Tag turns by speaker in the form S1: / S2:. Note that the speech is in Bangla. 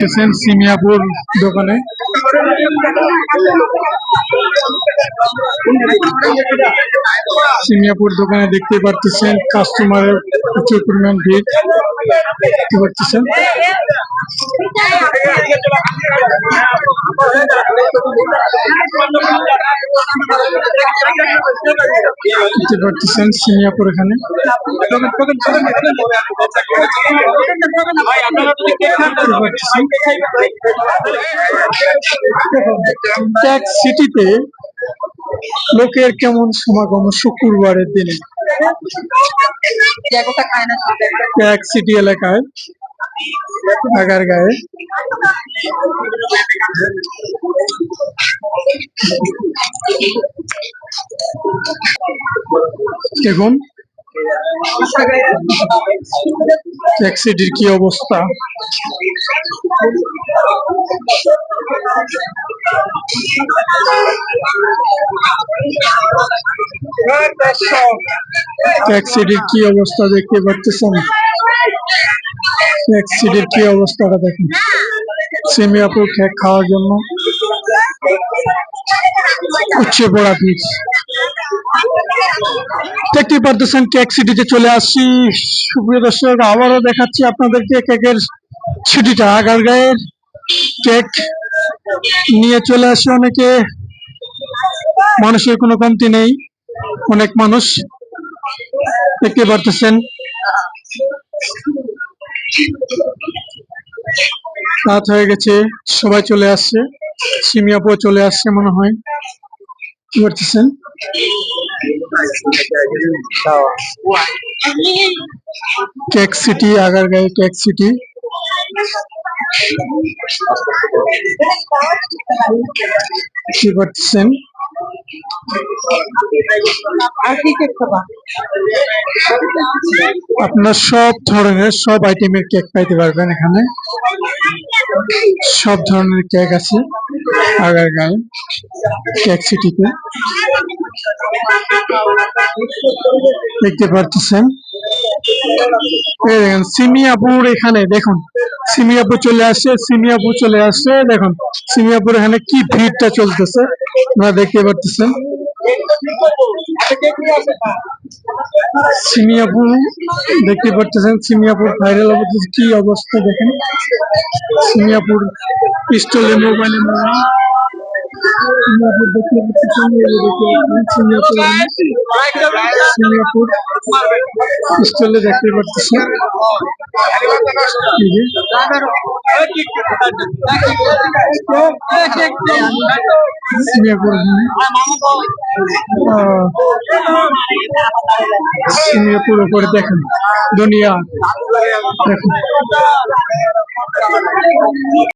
S1: এসেছেন সিমিয়াপুর দোকানে সিমিয়াপুর দোকানে দেখতে পারতেছেন কাস্টমারের প্রচুর পরিমাণ ভিড় দেখতে পারতেছেন দেখতে পারতেছেন সিমিয়াপুর এখানে। পারতেছেন সিটিতে লোকের কেমন সমাগম শুক্রবারের দিনে? ট্যাক্স সিটি এলাকায়। আগার গায়ে। দেখুন ট্যাক্স সিটির কি অবস্থা? ট্যাক্স সিটির কি অবস্থা দেখতে পাচ্ছেন? ট্যাক্স সিটির কি অবস্থাটা দেখুন? সেমিয়াপুর কেক খাওয়ার জন্য। উচ্ছে পড়া পিস দেখতে পারতেছেন কেক সিটিতে চলে আসছি। সুপ্রিয় দর্শক, আবারও দেখাচ্ছি আপনাদেরকে কেকের সিটিটা আগার গায়ের কেক নিয়ে চলে আসে অনেকে। মানুষের কোনো কমতি নেই, অনেক মানুষ দেখতে পারতেছেন। রাত হয়ে গেছে, সবাই চলে আসছে। সিমিয়াপুর চলে আসছে মনে হয়। কি করতেছেন? Cake city Agargaon cake city. কি করতেছেন? আপনার সব ধরনের সব আইটেমের কেক পাইতে পারবেন এখানে। সব ধরনের কেক আছে আগারগাঁও কেক সিটিতে। দেখতে পারতেছেন। দেখেন সিমিয়াপুর এখানে, দেখুন। সিমিয়াপুর চলে আসছে, সিমিয়াপুর চলে আসছে। দেখুন, সিমিয়াপুর এখানে কি ভিড়টা চলতেছে, আপনারা দেখতে পারতেছেন। সিমিয়াপুর দেখতে পারতেছেন, সিমিয়াপুর ভাইরাল অবস্থা কি অবস্থা দেখেন। সিমিয়াপুর পিস্তলে মোবাইলে মোবাইল সিঙ্গাপুর দেখতে পাচ্ছেন এই যে দেখতে পাচ্ছেন সিঙ্গাপুর সিঙ্গাপুর স্টলে দেখতে পাচ্ছেন এই করে দেখেন। দুনিয়া। দেখুন।